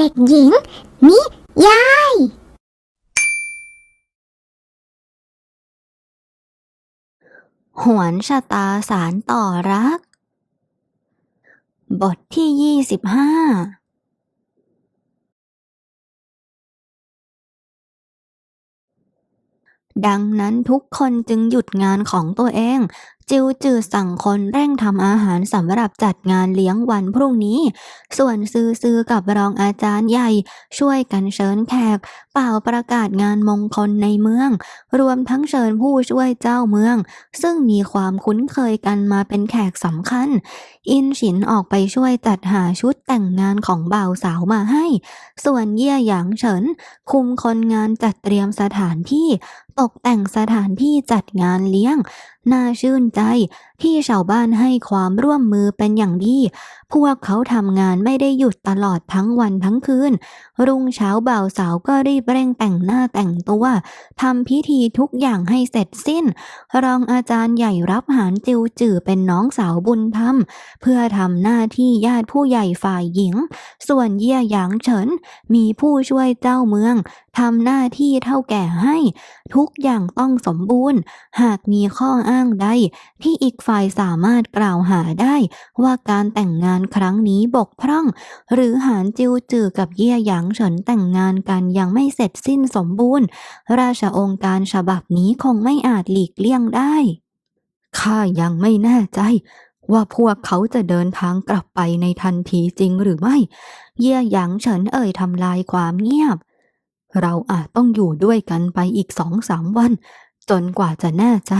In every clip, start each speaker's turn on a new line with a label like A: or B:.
A: เด็กหญิง นิยาย
B: หวนชะตาสารต่อรัก บทที่ยี่สิบห้าดังนั้นทุกคนจึงหยุดงานของตัวเอง จิวจือสั่งคนเร่งทำอาหารสำหรับจัดงานเลี้ยงวันพรุ่งนี้ ส่วนซือซือกับรองอาจารย์ใหญ่ ช่วยกันเชิญแขก เป่าประกาศงานมงคลในเมือง รวมทั้งเชิญผู้ช่วยเจ้าเมือง ซึ่งมีความคุ้นเคยกันมาเป็นแขกสำคัญ อินฉินออกไปช่วยจัดหาชุดแต่งงานของบ่าวสาวมาให้ ส่วนเย่ยหยางเฉิน คุมคนงานจัดเตรียมสถานที่ ตกแต่งสถานที่จัดงานเลี้ยง น่าชื่นใจที่ชาวบ้านให้ความร่วมมือเป็นอย่างดี พวกเขาทำงานไม่ได้หยุดตลอดทั้งวันทั้งคืน รุ่งเช้าบ่าวสาวก็รีบเร่งแต่งหน้าแต่งตัวทำพิธีทุกอย่างให้เสร็จสิ้น รองอาจารย์ใหญ่รับหารจิวจือเป็นน้องสาวบุญธรรม เพื่อทำหน้าที่ญาติผู้ใหญ่ฝ่ายหญิง ส่วนเยี่ยหยางเฉินมีผู้ช่วยเจ้าเมือง ทำหน้าที่เท่าแก่ให้ ทุกอย่างต้องสมบูรณ์ หากมีข้ออ้างใด ที่อีกฝ่ายสามารถกล่าวหาได้ ว่าการแต่งงานครั้งนี้บกพร่อง หรือหานจิวจือกับเย่ยหยางเฉินแต่งงานกันยังไม่เสร็จสิ้นสมบูรณ์ ราชองค์การฉบับนี้คงไม่อาจหลีกเลี่ยงได้ข้ายังไม่แน่ใจว่าพวกเขาจะเดินทางกลับไปในทันทีจริงหรือไม่ เย่ยหยางเฉินเอ่ยทำลายความเงียบ เราอาจต้องอยู่ด้วยกันไปอีกสองสามวัน จนกว่าจะแน่ใจ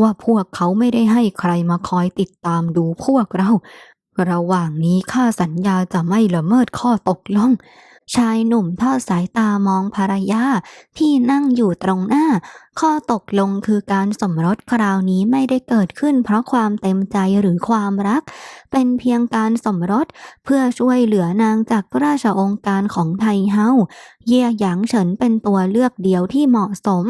B: ว่าพวกเขาไม่ได้ให้ใครมาคอยติดตามดูพวกเรา ระหว่างนี้ข้าสัญญาจะไม่ละเมิดข้อตกลงชายหนุ่มทอดสายตามองภรรยาที่นั่งอยู่ตรงหน้า ข้อตกลงคือการสมรสคราวนี้ไม่ได้เกิดขึ้น เพราะความเต็มใจหรือความรัก เป็นเพียงการสมรสเพื่อช่วยเหลือนางจากราชองค์การของไทเฮาเย่ยหยางเฉินเป็นตัวเลือกเดียวที่เหมาะสม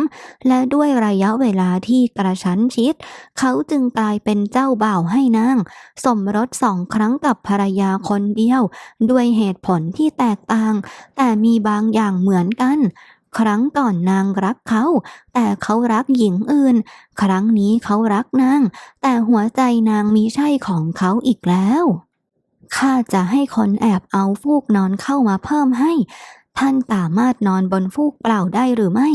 B: และด้วยระยะเวลาที่กระชั้นชิด เขาจึงกลายเป็นเจ้าบ่าวให้นาง สมรสสองครั้งกับภรรยาคนเดียว ด้วยเหตุผลที่แตกต่าง แต่มีบางอย่างเหมือนกัน ครั้งก่อนนางรักเขา แต่เขารักหญิงอื่น ครั้งนี้เขารักนาง แต่หัวใจนางมีใช่ของเขาอีกแล้วข้าจะให้คนแอบเอาฟูกนอนเข้ามาเพิ่มให้ ท่านสามารถนอนบนฟูกเปล่าได้หรือไม่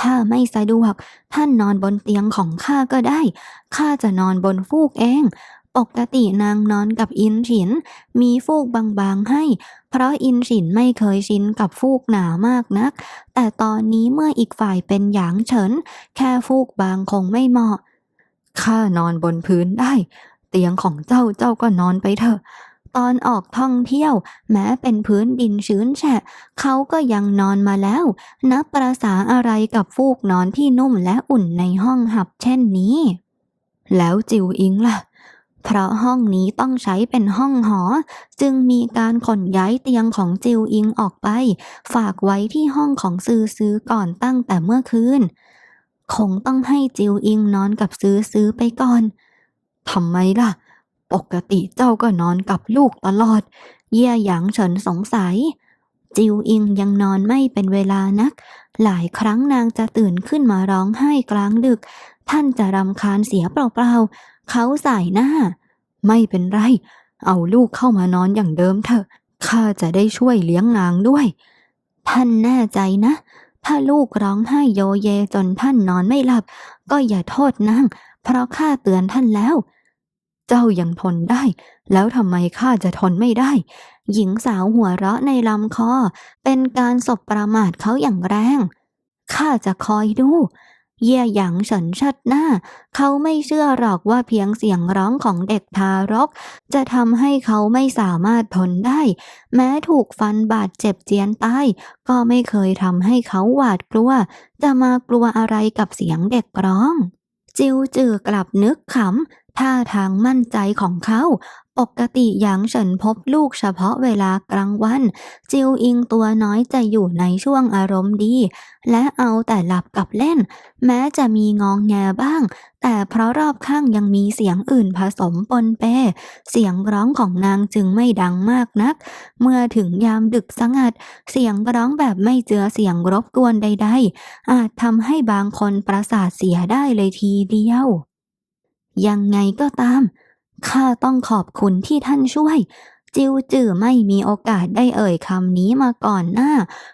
B: ถ้าไม่สะดวก ท่านนอนบนเตียงของข้าก็ได้ข้าจะนอนบนฟูกเอง ปกตินางนอนกับอินฉิน มีฟูกบางๆให้ เพราะอินฉินไม่เคยชินกับฟูกหนามากนัก แต่ตอนนี้เมื่ออีกฝ่ายเป็นหยางเฉิน แค่ฟูกบางคงไม่เหมาะ ข้านอนบนพื้นได้ เตียงของเจ้าเจ้าก็นอนไปเถอะ ตอนออกท่องเที่ยว แม้เป็นพื้นดินชื้นแฉะ เขาก็ยังนอนมาแล้ว นับประษาอะไรกับฟูกนอนที่นุ่มและอุ่นในห้องหับเช่นนี้ แล้วจิวอิงล่ะ เพราะห้องนี้ต้องใช้เป็นห้องหอ จึงมีการขนย้ายเตียงของจิวอิงออกไป ฝากไว้ที่ห้องของซือซื้อก่อนตั้งแต่เมื่อคืน คงต้องให้จิวอิงนอนกับซื้อซื้อไปก่อนทำไมล่ะ ปกติเจ้าก็นอนกับลูกตลอด เย่ยหยางเฉินสงสัย จิวอิงยังนอนไม่เป็นเวลานัก หลายครั้งนางจะตื่นขึ้นมาร้องไห้กลางดึก ท่านจะรำคาญเสียเปล่าๆ เขาสายหน้า ไม่เป็นไร เอาลูกเข้ามานอนอย่างเดิมเถอะ ข้าจะได้ช่วยเลี้ยงนางด้วย ท่านแน่ใจนะ ถ้าลูกร้องไห้โยเยจนท่านนอนไม่หลับ ก็อย่าโทษนาง เพราะข้าเตือนท่านแล้ว เจ้ายังทนได้ แล้วทำไมข้าจะทนไม่ได้ หญิงสาวหัวเราะในลำคอ เป็นการสบประมาทเขาอย่างแรง ข้าจะคอยดู เย่ยหยางเฉินชัดหน้า เขาไม่เชื่อหรอกว่าเพียงเสียงร้องของเด็กทารก จะทำให้เขาไม่สามารถทนได้ แม้ถูกฟันบาดเจ็บเจียนตายก็ไม่เคยทำให้เขาหวาดกลัว จะมากลัวอะไรกับเสียงเด็กร้อง จิวจือกลับนึกขำ ท่าทางมั่นใจของเขา ปกติหยางเฉินพบลูกเฉพาะเวลากลางวัน จิวอิงตัวน้อยจะอยู่ในช่วงอารมณ์ดี และเอาแต่หลับกับเล่น แม้จะมีงองแงบ้าง แต่เพราะรอบข้างยังมีเสียงอื่นผสมปนเป เสียงร้องของนางจึงไม่ดังมากนัก เมื่อถึงยามดึกสงัด เสียงร้องแบบไม่เจือเสียงรบกวนใด ๆ อาจทำให้บางคนประสาทเสียได้เลยทีเดียว ยังไงก็ตาม ข้าต้องขอบคุณที่ท่านช่วย จิวจือไม่มีโอกาสได้เอ่ยคำนี้มาก่อนหน้า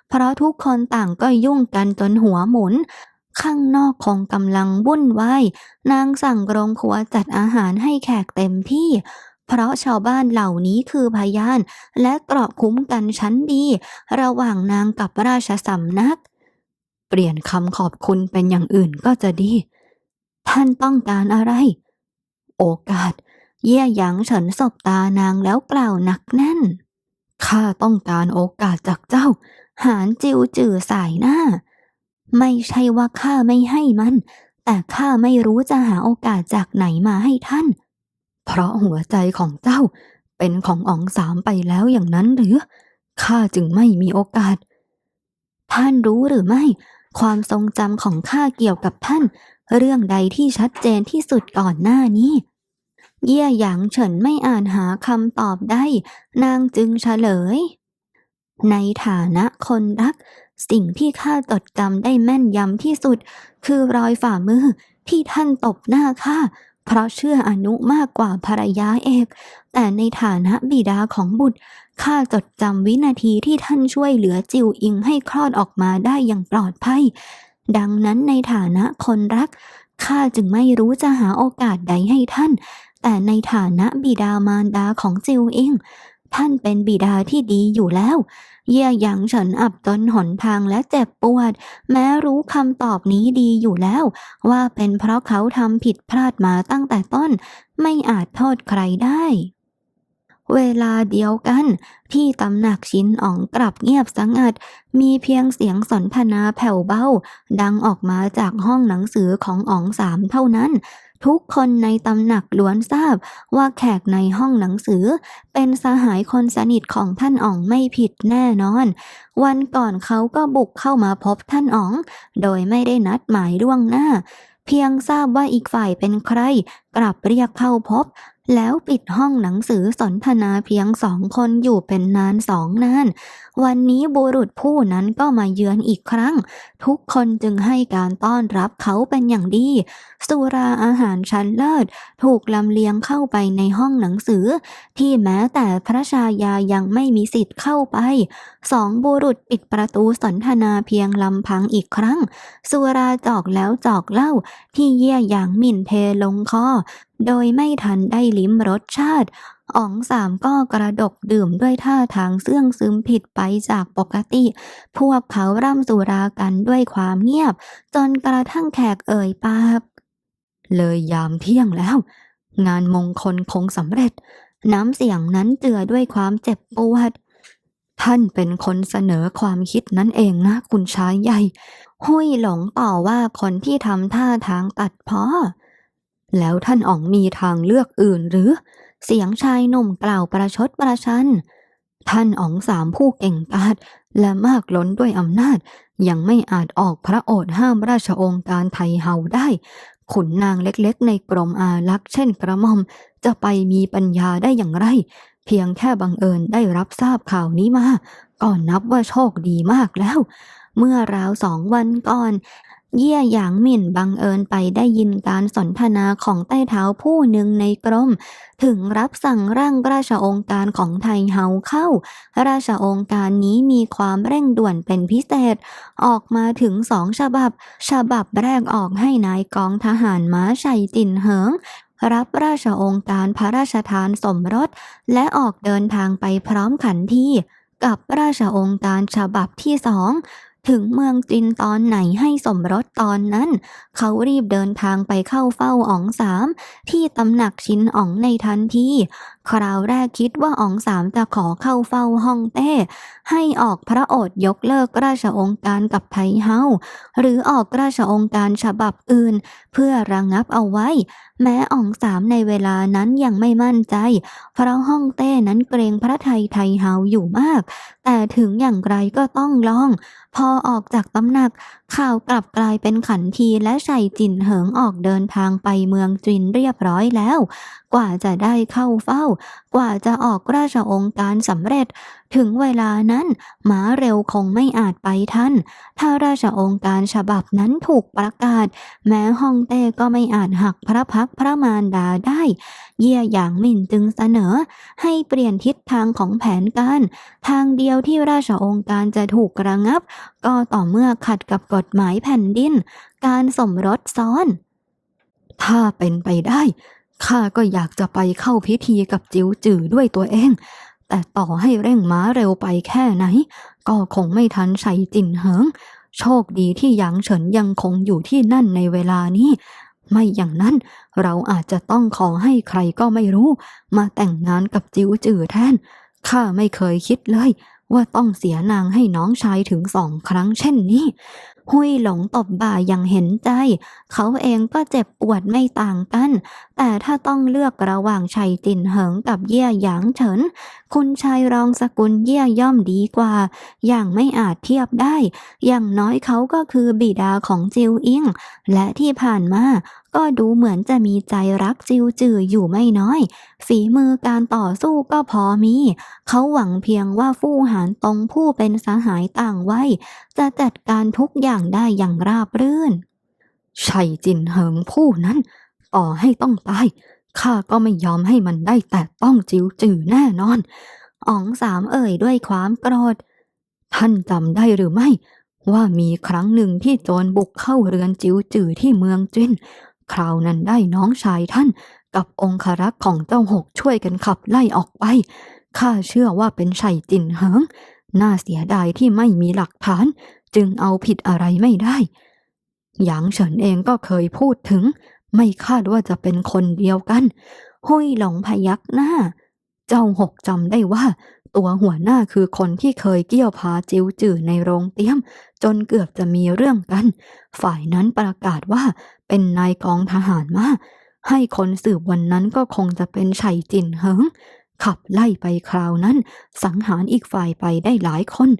B: เพราะทุกคนต่างก็ยุ่งกันจนหัวหมุน ข้างนอกคงกำลังวุ่นวาย นางสั่งโรงครัวจัดอาหารให้แขกเต็มที่เพราะชาวบ้านเหล่านี้คือพยาน และเกราะคุ้มกันชั้นดี ระหว่างนางกับราชสำนัก เปลี่ยนคำขอบคุณเป็นอย่างอื่นก็จะดี ท่านต้องการอะไร โอกาส เยี่ยหยางเฉินสบตานางแล้วกล่าวหนักแน่น ข้าต้องการโอกาสจากเจ้า หานจิวจือสายหน้า ไม่ใช่ว่าข้าไม่ให้มัน แต่ข้าไม่รู้จะหาโอกาสจากไหนมาให้ท่าน เพราะหัวใจของเจ้า เป็นของอ๋องสามไปแล้วอย่างนั้นหรือ ข้าจึงไม่มีโอกาส ท่านรู้หรือไม่ ความทรงจำของข้าเกี่ยวกับท่าน เรื่องใดที่ชัดเจนที่สุดก่อนหน้านี้ เย่ยหยางเฉินไม่อ่านหาคำตอบได้ นางจึงเฉลย ในฐานะคนรัก สิ่งที่ข้าจดจำได้แม่นยำที่สุด คือรอยฝ่ามือที่ท่านตบหน้าข้าเพราะเชื่ออนุมากกว่าภรรยาเอก แต่ในฐานะบิดาของบุตร ข้าจดจำวินาทีที่ท่านช่วยเหลือจิวอิงให้คลอดออกมาได้อย่างปลอดภัย ดังนั้นในฐานะคนรักข้าจึงไม่รู้จะหาโอกาสใดให้ท่าน แต่ในฐานะบิดามารดาของจิวเองท่านเป็นบิดาที่ดีอยู่แล้ว เย่ยหยางเฉินอับจนหนทางและเจ็บปวด แม้รู้คำตอบนี้ดีอยู่แล้ว ว่าเป็นเพราะเขาทำผิดพลาดมาตั้งแต่ต้น ไม่อาจโทษใครได้ เวลาเดียวกัน ที่ตำหนักชินอ๋องกลับเงียบสงัด มีเพียงเสียงสนทนาแผ่วเบา ดังออกมาจากห้องหนังสือของอ๋องสามเท่านั้น ทุกคนในตำหนักล้วนทราบว่าแขกในห้องหนังสือ เป็นสหายคนสนิทของท่านอ๋องไม่ผิดแน่นอน วันก่อนเขาก็บุกเข้ามาพบท่านอ๋อง โดยไม่ได้นัดหมายล่วงหน้าเพียงทราบว่าอีกฝ่ายเป็นใคร กลับเรียกเข้าพบ แล้วปิดห้องหนังสือสนทนาเพียงสองคนอยู่เป็นนานสองนาน วันนี้บุรุษผู้นั้นก็มาเยือนอีกครั้ง ทุกคนจึงให้การต้อนรับเขาเป็นอย่างดี สุราอาหารชั้นเลิศ ถูกลำเลียงเข้าไปในห้องหนังสือ ที่แม้แต่พระชายายังไม่มีสิทธิ์เข้าไป สองบุรุษปิดประตูสนทนาเพียงลำพังอีกครั้ง สุราจอกแล้วจอกเล่าที่เยี่ยอย่างหมิ่นเทลงคอ โดยไม่ทันได้ลิ้มรสชาติอ๋องสามก็กระดกดื่มด้วยท่าทางเสื่องซึมผิดไปจากปกติ พวกเขาร่ำสุรากันด้วยความเงียบ จนกระทั่งแขกเอ่ยปากเลยยามเที่ยงแล้ว งานมงคลคงสำเร็จ น้ำเสียงนั้นเจือด้วยความเจ็บปวด ท่านเป็นคนเสนอความคิดนั้นเองนะ คุณชายใหญ่ หุยหลงต่อว่าคนที่ทำท่าทางตัดพ้อ แล้วท่านอ๋องมีทางเลือกอื่นหรือ เสียงชายหนุ่มกล่าวประชดประชัน ท่านอ๋องสามผู้เก่งกาจและมากล้นด้วยอำนาจ ยังไม่อาจออกพระโอษฐ์ห้ามราชองค์การไทยเฮาได้ ขุนนางเล็กๆ ในกรมอารักษ์เช่นกระหม่อม จะไปมีปัญญาได้อย่างไร เพียงแค่บังเอิญได้รับทราบข่าวนี้มาก็นับว่าโชคดีมากแล้วเมื่อราวสองวันก่อน เยี่ยหยางหมิ่นบังเอิญไปได้ยินการสนทนาของใต้เท้าผู้หนึ่งในกรม ถึงรับสั่งร่างราชองค์การของไทยเฮาเข้า ราชองค์การนี้มีความเร่งด่วนเป็นพิเศษ ออกมาถึงสองฉบับ ฉบับแรกออกให้นายกองทหารม้าชัยจินเหิงรับราชองค์การพระราชทานสมรส และออกเดินทางไปพร้อมขันทีกับราชองค์การฉบับที่สอง ถึงเมืองจินตอนไหนให้สมรสตอนนั้น เขารีบเดินทางไปเข้าเฝ้าอ๋องสามที่ตำหนักชินอ๋องในทันที คราวแรกคิดว่าอ๋องสามจะขอเข้าเฝ้าฮ่องเต้ ให้ออกพระโอษฐ์ยกเลิกราชองค์การกับไทเฮาหรือออกราชองค์การฉบับอื่น เพื่อระงับเอาไว้ แม้อ๋องสามในเวลานั้นยังไม่มั่นใจ เพราะฮ่องเต้นั้นเกรงพระไทยไทเฮาอยู่มาก แต่ถึงอย่างไรก็ต้องลอง พอออกจากตำหนัก ข่าวกลับกลายเป็นขันทีและชัยจินเหิงออกเดินทางไปเมืองจินเรียบร้อยแล้ว กว่าจะได้เข้าเฝ้ากว่าจะออกราชองค์การสำเร็จ ถึงเวลานั้นหมาเร็วคงไม่อาจไปทันถ้าราชองค์การฉบับนั้นถูกประกาศ แม้ฮ่องเต้ก็ไม่อาจหักพระพักพระมารดาได้ เยี่ยหยางหมิ่นจึงเสนอ ให้เปลี่ยนทิศทางของแผนการ ทางเดียวที่ราชองค์การจะถูกระงับ ก็ต่อเมื่อขัดกับกฎหมายแผ่นดิน การสมรสซ้อน ถ้าเป็นไปได้ ข้าก็อยากจะไปเข้าพิธีกับจิ๋วจือด้วยตัวเอง แต่ต่อให้เร่งม้าเร็วไปแค่ไหน ก็คงไม่ทันชัยจินเหิง โชคดีที่หยางเฉินยังคงอยู่ที่นั่นในเวลานี้ ไม่อย่างนั้นเราอาจจะต้องขอให้ใครก็ไม่รู้ มาแต่งงานกับจิ๋วจือแทน ข้าไม่เคยคิดเลยว่าต้องเสียนางให้น้องชายถึงสองครั้งเช่นนี้ หุยหลงตบบ่าอย่างเห็นใจ เขาเองก็เจ็บปวดไม่ต่างกัน แต่ถ้าต้องเลือกระหว่างชัยจินเหิงกับเยี่ยหยางเฉิน คุณชายรองสกุลเยี่ยย่อมดีกว่า อย่างไม่อาจเทียบได้ อย่างน้อยเขาก็คือบิดาของจิวอิง และที่ผ่านมาก็ดูเหมือนจะมีใจรักจิวจืออยู่ไม่น้อย ฝีมือการต่อสู้ก็พอมี เขาหวังเพียงว่าฟู่หานตงผู้เป็นสหายต่างไวัย จะจัดการทุกอย่างได้อย่างราบรื่นชัยจินเหิงผู้นั้นต่อให้ต้องตายข้าก็ไม่ยอมให้มันได้แตะต้องจิวจือแน่นอนอ๋องสามเอ่ยด้วยความโกรธ ท่านจำได้หรือไม่ ว่ามีครั้งหนึ่งที่โจรบุกเข้าเรือนจิวจือที่เมืองจินคราวนั้นได้น้องชายท่านกับองครักษ์ของเจ้าหกช่วยกันขับไล่ออกไปข้าเชื่อว่าเป็นชัยจินเหิง น่าเสียดายที่ไม่มีหลักฐาน จึงเอาผิดอะไรไม่ได้หยางเฉินเองก็เคยพูดถึง ไม่คาดว่าจะเป็นคนเดียวกันหุยหลงพยักหน้า เจ้าหกจำได้ว่า ตัวหัวหน้าคือคนที่เคยเกี่ยวพาจิวจื่อในโรงเตี้ยม จนเกือบจะมีเรื่องกัน ฝ่ายนั้นประกาศว่าเป็นนายกองทหารมาให้คนสืบวันนั้นก็คงจะเป็นชัยจินเหิง ขับไล่ไปคราวนั้น สังหารอีกฝ่ายไปได้หลายคน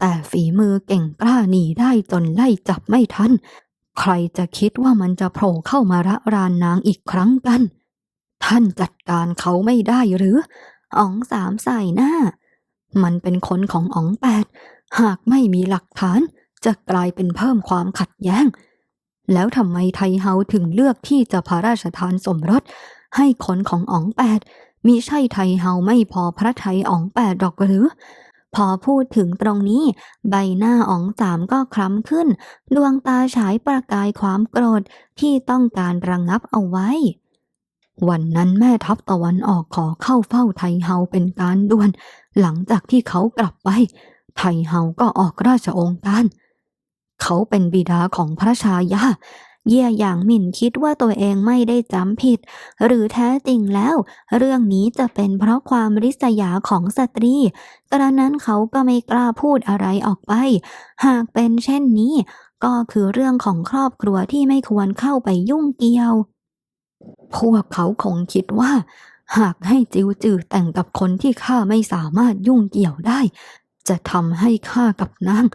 B: แต่ฝีมือเก่งกล้าหนีได้จนไล่จับไม่ทัน ใครจะคิดว่ามันจะโผล่เข้ามาระรานนางอีกครั้งกัน ท่านจัดการเขาไม่ได้หรืออ๋องสามใส่หน้า มันเป็นคนของอ๋องแปด หากไม่มีหลักฐาน จะกลายเป็นเพิ่มความขัดแย้ง แล้วทำไมไทเฮาถึงเลือกที่จะพระราชทานสมรสให้คนของอ๋องแปด มิใช่ไทยเฮาไม่พอพระไทยอ๋องแปดหรอกหรือ พอพูดถึงตรงนี้ ใบหน้าอ๋องสามก็คล้ำขึ้น ดวงตาฉายประกายความโกรธที่ต้องการระงงับเอาไว้ วันนั้นแม่ทัพตะวันออกขอเข้าเฝ้าไทยเฮาเป็นการด่วน หลังจากที่เขากลับไป ไทยเฮาก็ออกราชองค์การ เขาเป็นบิดาของพระชายา เยี่ยหยางหมิ่นคิดว่าตัวเองไม่ได้จำผิด หรือแท้จริงแล้ว เรื่องนี้จะเป็นเพราะความริษยาของสตรี กระนั้นเขาก็ไม่กล้าพูดอะไรออกไป หากเป็นเช่นนี้ ก็คือเรื่องของครอบครัวที่ไม่ควรเข้าไปยุ่งเกี่ยว พวกเขาคงคิดว่า หากให้จิวจือแต่งกับคนที่ข้าไม่สามารถยุ่งเกี่ยวได้ จะทำให้ข้ากับนาง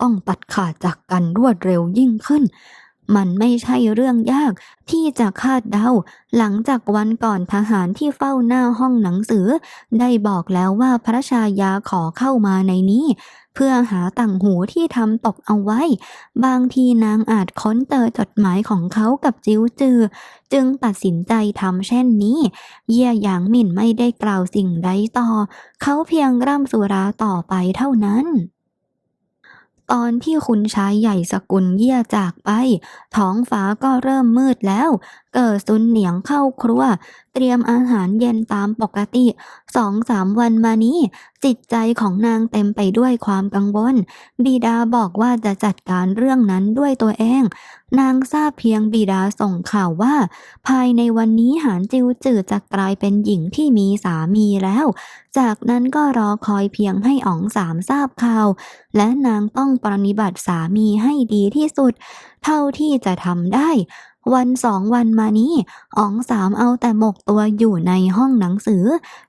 B: ต้องตัดขาดจากกันรวดเร็วยิ่งขึ้น มันไม่ใช่เรื่องยากที่จะคาดเดา หลังจากวันก่อนทหารที่เฝ้าหน้าห้องหนังสือ ได้บอกแล้วว่าพระชายาขอเข้ามาในนี้ เพื่อหาต่างหูที่ทำตกเอาไว้ บางทีนางอาจค้นเจอจดหมายของเขากับจิวจือ จึงตัดสินใจทำเช่นนี้ เยี่ยหยางหมิ่นไม่ได้กล่าวสิ่งใดต่อ เขาเพียงร่ำสุราต่อไปเท่านั้น ตอนที่คุณชายใหญ่สกุลเยี่ยจากไป ท้องฟ้าก็เริ่มมืดแล้ว เกิดซุนเหนียงเข้าครัว เตรียมอาหารเย็นตามปกติสองสามวันมานี้ จิตใจของนางเต็มไปด้วยความกังวล บิดาบอกว่าจะจัดการเรื่องนั้นด้วยตัวเอง นางทราบเพียงบิดาส่งข่าวว่า ภายในวันนี้หานจิวจือจะกลายเป็นหญิงที่มีสามีแล้ว จากนั้นก็รอคอยเพียงให้อ๋องสามทราบข่าว และนางต้องปฏิบัติสามีให้ดีที่สุด เท่าที่จะทำได้ วันสองวันมานี้อ๋องสามเอาแต่หมกตัวอยู่ในห้องหนังสือ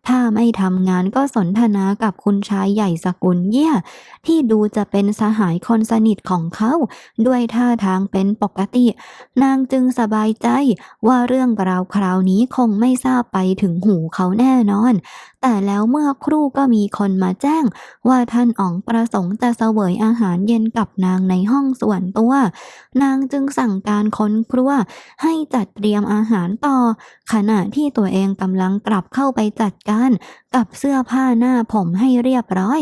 B: ถ้าไม่ทำงานก็สนทนากับคุณชายใหญ่สกุลเยี่ย ที่ดูจะเป็นสหายคนสนิทของเขา ด้วยท่าทางเป็นปกติ นางจึงสบายใจว่าเรื่องราวคราวนี้คงไม่ทราบไปถึงหูเขาแน่นอน แต่แล้วเมื่อครู่ก็มีคนมาแจ้ง ว่าท่านอ๋องประสงค์จะเสวยอาหารเย็นกับนางในห้องส่วนตัว นางจึงสั่งการคนครัวให้จัดเตรียมอาหารต่อ ขณะที่ตัวเองกำลังกลับเข้าไปจัดการ กับเสื้อผ้าหน้าผมให้เรียบร้อย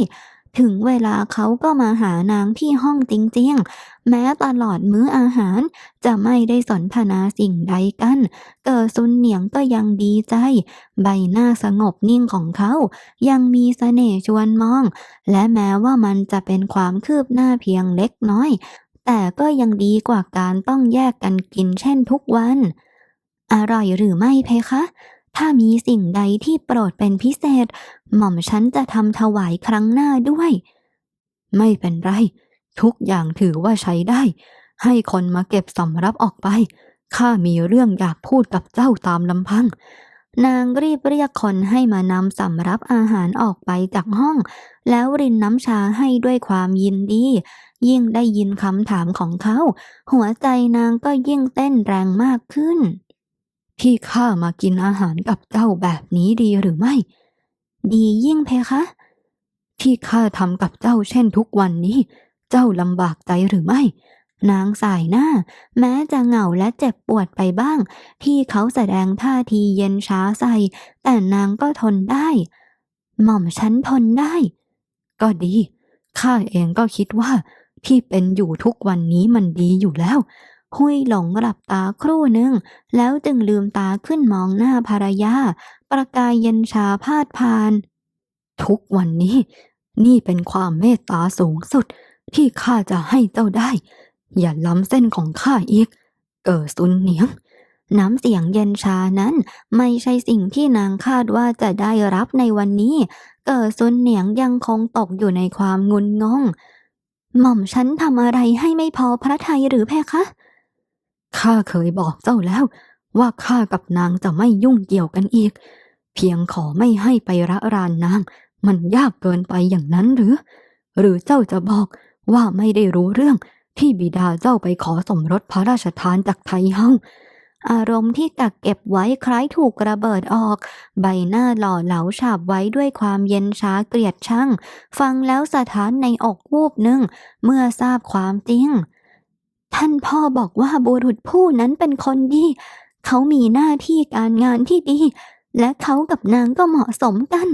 B: ถึงเวลาเขาก็มาหานางที่ห้องจริงๆ แม้ตลอดมื้ออาหารจะไม่ได้สนทนาสิ่งใดกัน เกิดซุนเหนียงก็ยังดีใจ ใบหน้าสงบนิ่งของเขา ยังมีเสน่ห์ชวนมอง และแม้ว่ามันจะเป็นความคืบหน้าเพียงเล็กน้อย แต่ก็ยังดีกว่าการต้องแยกกันกินเช่นทุกวัน อร่อยหรือไม่เพคะ ถ้ามีสิ่งใดที่โปรดเป็นพิเศษ หม่อมฉันจะทำถวายครั้งหน้าด้วย ไม่เป็นไร ทุกอย่างถือว่าใช้ได้ ให้คนมาเก็บสำรับออกไป ข้ามีเรื่องอยากพูดกับเจ้าตามลำพัง นางรีบเรียกคนให้มานำสำรับอาหารออกไปจากห้อง แล้วรินน้ำชาให้ด้วยความยินดี ยิ่งได้ยินคำถามของเขา หัวใจนางก็ยิ่งเต้นแรงมากขึ้น ที่ข้ามากินอาหารกับเจ้าแบบนี้ดีหรือไม่ ดียิ่งเพคะ ที่ข้าทำกับเจ้าเช่นทุกวันนี้ เจ้าลำบากใจหรือไม่ นางสายหน้า แม้จะเหงาและเจ็บปวดไปบ้าง ที่เขาแสดงท่าทีเย็นช้าใส่ แต่นางก็ทนได้ หม่อมฉันทนได้ ก็ดีข้าเองก็คิดว่าที่เป็นอยู่ทุกวันนี้มันดีอยู่แล้ว หุยหลงหลับตาครู่หนึ่ง แล้วจึงลืมตาขึ้นมองหน้าภรรยา ประกายเย็นชาพาดพาน ทุกวันนี้ นี่เป็นความเมตตาสูงสุด ที่ข้าจะให้เจ้าได้ อย่าล้ำเส้นของข้าอีก เกิดสุนเนียงน้ำเสียงเย็นชานั้นไม่ใช่สิ่งที่นางคาดว่าจะได้รับในวันนี้ เกิดซุนเหนียงยังคงตกอยู่ในความงุนงง หม่อมฉันทำอะไรให้ไม่พอพระทัยหรือเพคะ ข้าเคยบอกเจ้าแล้วว่าข้ากับนางจะไม่ยุ่งเกี่ยวกันอีก เพียงขอไม่ให้ไประรานนาง มันยากเกินไปอย่างนั้นหรือ หรือเจ้าจะบอกว่าไม่ได้รู้เรื่องที่บิดาเจ้าไปขอสมรสพระราชทานจากไทยเฮาอารมณ์ที่กักเก็บไว้คล้ายถูกระเบิดออก ใบหน้าหล่อเหลาฉาบไว้ด้วยความเย็นช้าเกลียดชังฟังแล้วสถานในอกวูบหนึ่ง เมื่อทราบความจริง ท่านพ่อบอกว่าบุรุษผู้นั้นเป็นคนดี เขามีหน้าที่การงานที่ดี และเขากับนางก็เหมาะสมกัน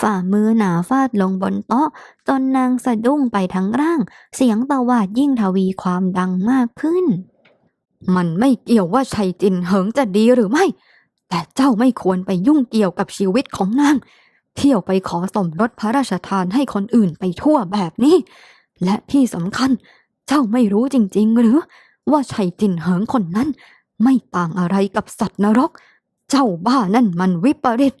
B: ฝ่ามือหนาฟาดลงบนโต๊ะ จนนางสะดุ้งไปทั้งร่าง เสียงตะวาดยิ่งทวีความดังมากขึ้น มันไม่เกี่ยวว่าชัยจินเหิงจะดีหรือไม่ แต่เจ้าไม่ควรไปยุ่งเกี่ยวกับชีวิตของนาง เที่ยวไปขอสมรสพระราชทานให้คนอื่นไปทั่วแบบนี้ และที่สำคัญ เจ้าไม่รู้จริงๆ หรือ ว่าชัยจินเหิงคนนั้น ไม่ต่างอะไรกับสัตว์นรก เจ้าบ้านั่นมันวิปริต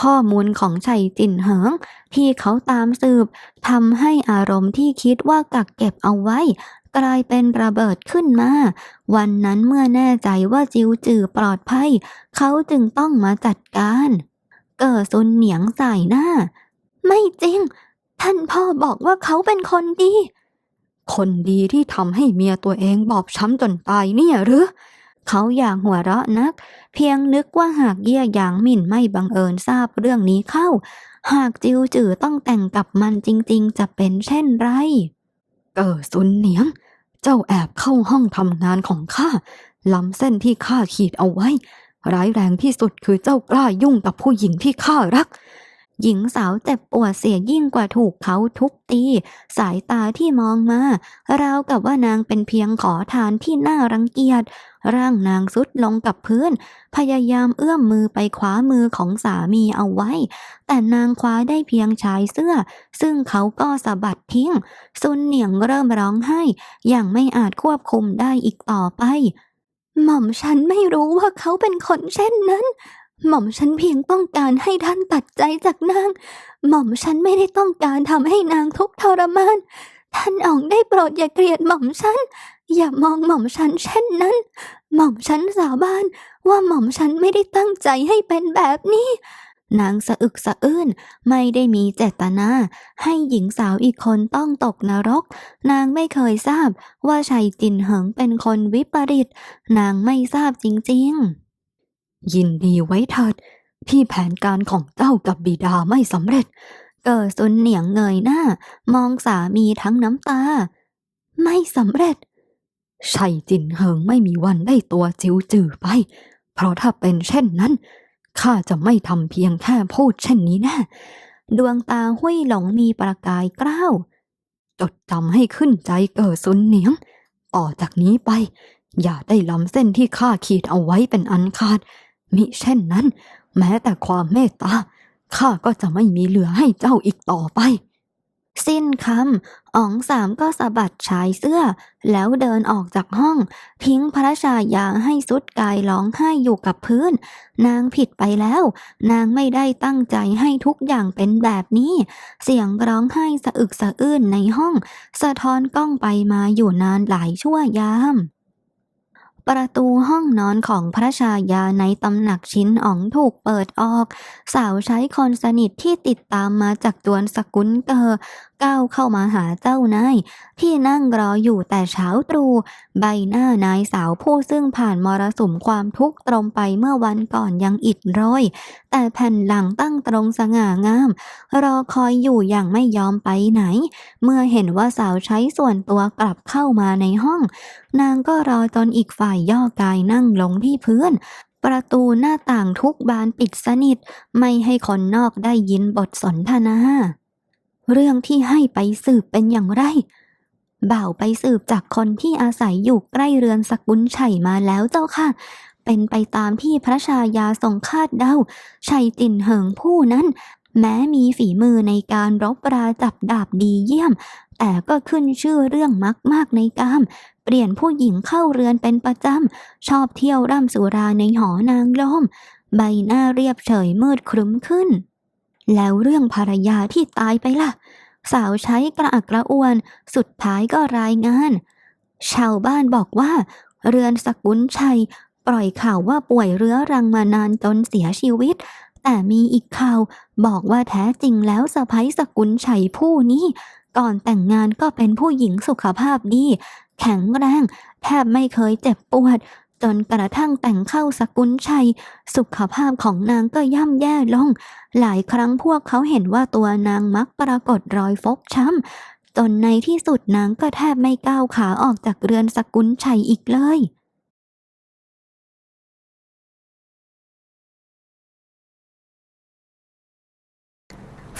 B: ข้อมูลของชัยจินเหิง ที่เขาตามสืบทำให้อารมณ์ที่คิดว่ากักเก็บเอาไว้ กลายเป็นระเบิดขึ้นมา วันนั้นเมื่อแน่ใจว่าจิวจือปลอดภัย เขาจึงต้องมาจัดการ เกิดซุนเหนียงใสายหน้า ไม่จริง ท่านพ่อบอกว่าเขาเป็นคนดี คนดีที่ทำให้เมียตัวเองบอบช้ำจนตายเนี่ยหรือเขาอยากหัวเราะนัก เพียงนึกว่าหากเยี่ยหยางหมิ่นไม่บังเอิญทราบเรื่องนี้เข้า หากจิวจือต้องแต่งกับมันจริงๆ จะเป็นเช่นไร เกิดซุนเหนียง เจ้าแอบเข้าห้องทำงานของข้าล้ำเส้นที่ข้าขีดเอาไว้ ร้ายแรงที่สุดคือเจ้ากล้ายุ่งกับผู้หญิงที่ข้ารัก หญิงสาวเจ็บปวดเสียยิ่งกว่าถูกเขาทุบตี สายตาที่มองมา ราวกับว่านางเป็นเพียงขอทานที่น่ารังเกียจ ร่างนางสุดลงกับพื้น พยายามเอื้อมมือไปคว้ามือของสามีเอาไว้ แต่นางคว้าได้เพียงชายเสื้อ ซึ่งเขาก็สะบัดทิ้ง ซุนเหนียงเริ่มร้องไห้ อย่างไม่อาจควบคุมได้อีกต่อไป หม่อมฉันไม่รู้ว่าเขาเป็นคนเช่นนั้น หม่อมฉันเพียงต้องการให้ท่านตัดใจจากนาง หม่อมฉันไม่ได้ต้องการทำให้นางทุกข์ทรมาน ท่านอ๋องได้โปรดอย่าเกลียดหม่อมฉัน อย่ามองหม่อมฉันเช่นนั้น หม่อมฉันสาบานว่าหม่อมฉันไม่ได้ตั้งใจให้เป็นแบบนี้ นางสะอึกสะอื้นไม่ได้มีเจตนา ให้หญิงสาวอีกคนต้องตกนรก นางไม่เคยทราบว่าชัยจินเหิงเป็นคนวิปริต นางไม่ทราบจริงๆ ยินดีไว้เถิด ที่แผนการของเจ้ากับบิดาไม่สำเร็จ เกิดซุนเหนียงเงยหน้า มองสามีทั้งน้ำตา ไม่สำเร็จชัยจินเหิงไม่มีวันได้ตัวจิวจือไป เพราะถ้าเป็นเช่นนั้นข้าจะไม่ทำเพียงแค่พูดเช่นนี้แน่ดวงตาห้วยหลงมีประกายกล้าว จดจำให้ขึ้นใจเกิดซุนเหนียง ต่อจากนี้ไป อย่าได้ล้ำเส้นที่ข้าขีดเอาไว้เป็นอันขาด มิเช่นนั้น แม้แต่ความเมตตาข้าก็จะไม่มีเหลือให้เจ้าอีกต่อไป สิ้นคำอ๋องสามก็สะบัดชายเสื้อ แล้วเดินออกจากห้อง ทิ้งพระชายาให้สุดกายร้องไห้อยู่กับพื้น นางผิดไปแล้ว นางไม่ได้ตั้งใจให้ทุกอย่างเป็นแบบนี้ เสียงร้องไห้สะอึกสะอื้นในห้อง สะท้อนกล้องไปมาอยู่นานหลายชั่วยาม ประตูห้องนอนของพระชายาในตำหนักชิ้นอ๋องถูกเปิดออก สาวใช้คนสนิทที่ติดตามมาจากจวนสกุลเกอก้าวเข้ามาหาเจ้านายที่นั่งรออยู่แต่เช้าตรู่ใบหน้านายสาวผู้ซึ่งผ่านมรสุมความทุกข์ตรงไปเมื่อวันก่อนยังอิดโรย แต่แผ่นหลังตั้งตรงสง่างาม รอคอยอยู่อย่างไม่ยอมไปไหน เมื่อเห็นว่าสาวใช้ส่วนตัวกลับเข้ามาในห้อง นางก็รอจนอีกฝ่ายย่อกายนั่งลงที่พื้น ประตูหน้าต่างทุกบานปิดสนิท ไม่ให้คนนอกได้ยินบทสนทนา เรื่องที่ให้ไปสืบเป็นอย่างไรบ่าวไปสืบจากคนที่อาศัยอยู่ใกล้เรือนสกุลไฉมาแล้วเจ้าค่ะ เป็นไปตามที่พระชายาทรงคาดเดาชัยตินเหิงผู้นั้น แม้มีฝีมือในการรบราจับดาบดีเยี่ยม แต่ก็ขึ้นชื่อเรื่องมักมากในกาม เปลี่ยนผู้หญิงเข้าเรือนเป็นประจำ ชอบเที่ยวร่ำสุราในหอนางลม ใบหน้าเรียบเฉยมืดครึ้มขึ้น แล้วเรื่องภรรยาที่ตายไปล่ะ สาวใช้กระอักกระอ่วน สุดท้ายก็รายงาน ชาวบ้านบอกว่า เรือนสกุลชัยปล่อยข่าวว่าป่วยเรื้อรังมานานจนเสียชีวิต แต่มีอีกข่าว บอกว่าแท้จริงแล้วสะพ้ยสกุลชัยผู้นี้ ก่อนแต่งงานก็เป็นผู้หญิงสุขภาพดี แข็งแรงแทบไม่เคยเจ็บปวด จนกระทั่งแต่งเข้าสกุลชัย สุขภาพของนางก็ย่ำแย่ลง หลายครั้งพวกเขาเห็นว่าตัวนางมักปรากฏรอยฟกช้ำจนในที่สุดนางก็แทบไม่ก้าวขาออกจากเรือนสกุลชัยอีกเลย